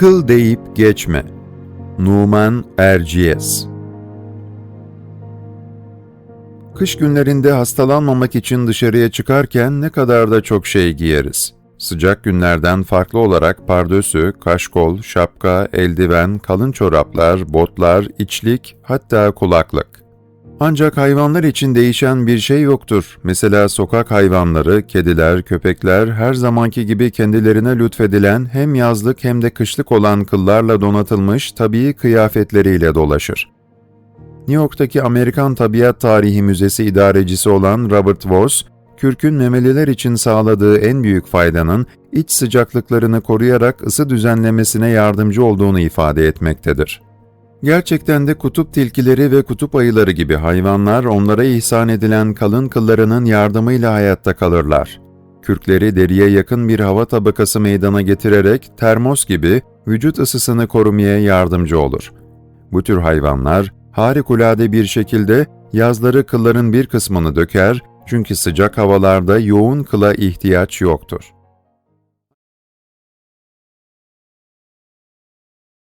Kıl deyip geçme. Numan Erciyes Kış günlerinde hastalanmamak için dışarıya çıkarken ne kadar da çok şey giyeriz. Sıcak günlerden farklı olarak pardösü, kaşkol, şapka, eldiven, kalın çoraplar, botlar, içlik, hatta kulaklık. Ancak hayvanlar için değişen bir şey yoktur. Mesela sokak hayvanları, kediler, köpekler her zamanki gibi kendilerine lütfedilen hem yazlık hem de kışlık olan kıllarla donatılmış tabii kıyafetleriyle dolaşır. New York'taki Amerikan Tabiat Tarihi Müzesi idarecisi olan Robert Voss, kürkün memeliler için sağladığı en büyük faydanın iç sıcaklıklarını koruyarak ısı düzenlemesine yardımcı olduğunu ifade etmektedir. Gerçekten de kutup tilkileri ve kutup ayıları gibi hayvanlar onlara ihsan edilen kalın kıllarının yardımıyla hayatta kalırlar. Kürkleri deriye yakın bir hava tabakası meydana getirerek termos gibi vücut ısısını korumaya yardımcı olur. Bu tür hayvanlar harikulade bir şekilde yazları kılların bir kısmını döker çünkü sıcak havalarda yoğun kıla ihtiyaç yoktur.